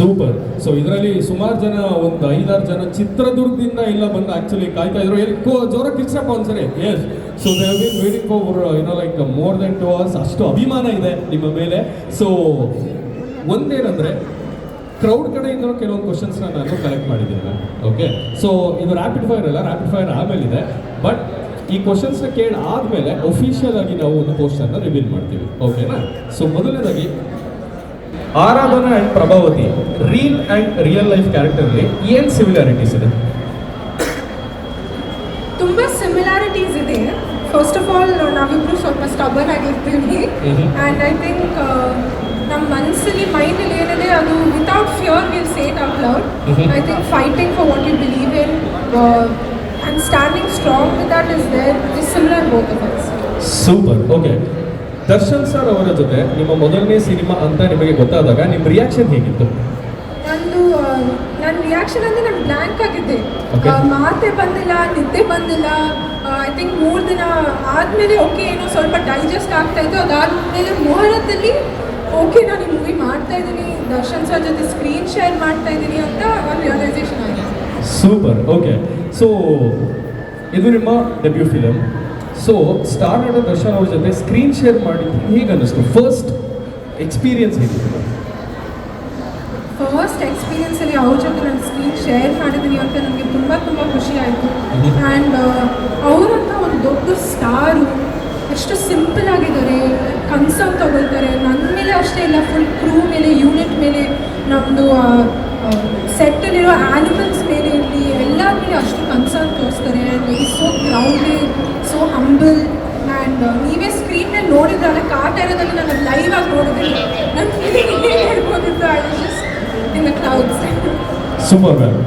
Super. So ಇದರಲ್ಲಿ ಸುಮಾರು ಜನ ಒಂದು ಐದಾರು ಜನ ಚಿತ್ರದುರ್ಗದಿಂದ ಇಲ್ಲ ಬಂದು ಆಕ್ಚುಲಿ ಕಾಯ್ತಾ ಇದ್ರು. ಎಲ್ಲಿ ಜೋರ ಕಿರ್ಸಪ್ಪ ಒಂದ್ಸರಿ yes so they been waiting for ಏನೋ like more than two hours ಅಷ್ಟು ಅಭಿಮಾನ ಇದೆ ನಿಮ್ಮ ಮೇಲೆ. ಸೊ ಒಂದೇನಂದ್ರೆ ಕ್ರೌಡ್ ಕಡೆಯಿಂದ ಕೆಲವೊಂದು ಕ್ವಶನ್ಸ್ನ ನಾನು ಕಲೆಕ್ಟ್ ಮಾಡಿದ್ದೀನಿ ಓಕೆ ಸೊ ಇದು ರ್ಯಾಪಿಡ್ ಫೈರ್ ಅಲ್ಲ ರ್ಯಾಪಿಡ್ ಫೈರ್ ಇದೆ. ಬಟ್ ಈ ಕ್ವಶನ್ಸ್ನ ಕೇಳಿ ಆದಮೇಲೆ ಒಫಿಷಿಯಲ್ ಆಗಿ ನಾವು ಒಂದು ಪೋಸ್ಟರ್ನ ರಿವೀಲ್ ಮಾಡ್ತೀವಿ. ಓಕೆನಾ ಸೊ ಮೊದಲನೇದಾಗಿ Aradhana and Prabhavati reel and real life ಕ್ಯಾರೆಕ್ಟರ್ಲಿ ಏನು ಸಿಮಿಲಾರಿಟೀಸ್ ಇದೆ? ತುಂಬ ಸಿಮಿಲಾರಿಟೀಸ್ ಇದೆ. ಫಸ್ಟ್ ಆಫ್ ಆಲ್ ನಾವಿಬ್ರು ಸ್ವಲ್ಪ ಸ್ಟಬರ್ ಆಗಿರ್ತೀವಿ. ಆ್ಯಂಡ್ ಐ ಥಿಂಕ್ ನಮ್ಮ ಮನಸ್ಸಲ್ಲಿ ಮೈಂಡಲ್ಲಿ ಏನಿದೆ ಅದು without fear will say it out loud. I think fighting for what you believe in and standing strong that is there is similar both of us super okay Darshan sir ಅವರ ಜೊತೆ ನಿಮ್ಮ ಮೊದಲನೇ cinema ಅಂತ ನಿಮಗೆ ಗೊತ್ತಾದಾಗ ನಿಮ್ಮ reaction ಹೇಗಿತ್ತು? ನಂದು ನನ್ನ ರಿಯಾಕ್ಷನ್ ಅಂದರೆ ನಾನು ಬ್ಲ್ಯಾಂಕ್ ಆಗಿದ್ದೆ. Okay. ಆ, ಮಾತೇ ಬಂದಿಲ್ಲ ನಿದ್ದೆ ಬಂದಿಲ್ಲ. ಐ ಥಿಂಕ್ ಮೂರು ದಿನ ಆದಮೇಲೆ ಓಕೆ ಏನೋ ಸ್ವಲ್ಪ ಡೈಜೆಸ್ಟ್ ಆಗ್ತಾ ಇತ್ತು. ಅದಾದಮೇಲೆ ಮುಹೂರ್ತದಲ್ಲಿ ಓಕೆ ನಾನು ಈ ಮೂವಿ ಮಾಡ್ತಾ ಇದ್ದೀನಿ. ದರ್ಶನ್ ಸರ್ ಜೊತೆ ಸ್ಕ್ರೀನ್ ಶೇರ್ ಮಾಡ್ತಾ ಇದ್ದೀನಿ ಅಂತ ಒಂದು ರಿಯಲೈಸೇಷನ್ ಆಗಿದೆ. ಸೂಪರ್ ಓಕೆ ಸೊ ಇದು ನಿಮ್ಮ ಡೆಬ್ಯೂ ಫಿಲಮ್ ಸೊ ಸ್ಟಾರ್ ನಟ ದರ್ಶನ್ ಅವ್ರ ಜೊತೆ ಸ್ಕ್ರೀನ್ ಶೇರ್ ಮಾಡಿ ಹೇಗೆ ಅನ್ನಿಸ್ತು ಫಸ್ಟ್ ಎಕ್ಸ್ಪೀರಿಯನ್ಸ್ ಹೇಗಿತ್ತು ಫಸ್ಟ್ ಎಕ್ಸ್ಪೀರಿಯನ್ಸಲ್ಲಿ ಅವ್ರ ಜೊತೆ ನಾನು ಸ್ಕ್ರೀನ್ ಶೇರ್ ಮಾಡಿದ್ದೀನಿ ಅಂತ ನನಗೆ ತುಂಬ ತುಂಬ ಖುಷಿ ಆಯಿತು. ಆ್ಯಂಡ್ ಅವರಂತ ಒಂದು ದೊಡ್ಡ ಸ್ಟಾರು ಎಷ್ಟು ಸಿಂಪಲ್ ಆಗಿದ್ದಾರೆ ಕನ್ಸರ್ನ್ ತಗೊಳ್ತಾರೆ. ನನ್ನ ಮೇಲೆ ಅಷ್ಟೇ ಇಲ್ಲ ಫುಲ್ ಕ್ರೂ ಮೇಲೆ ಯೂನಿಟ್ ಮೇಲೆ ನಮ್ಮದು ಸೆಟ್ಟಲ್ಲಿರೋ ಆ್ಯನಿಮಲ್ಸ್ ಮೇಲೆ ಇರಲಿ ಎಲ್ಲರ ಮೇಲೆ ಅಷ್ಟು ಕನ್ಸರ್ನ್ ತೋರಿಸ್ತಾರೆ. ಆ್ಯಂಡ್ ಈ ಸೋ ಗ್ರೌಂಡ್ ನೀವೇ ಸ್ಕ್ರೀನ್ ಮೇಲೆ ನೋಡಿದ್ರಲ್ಲ ಕಾಟೇರದಲ್ಲಿ ನಾನು ಲೈವ್ ಆಗಿ ನೋಡಿದ್ದೀನಿ. ನನ್ನ feeling ಹೇಳ್ಬೋದಿತ್ತು I just in the clouds super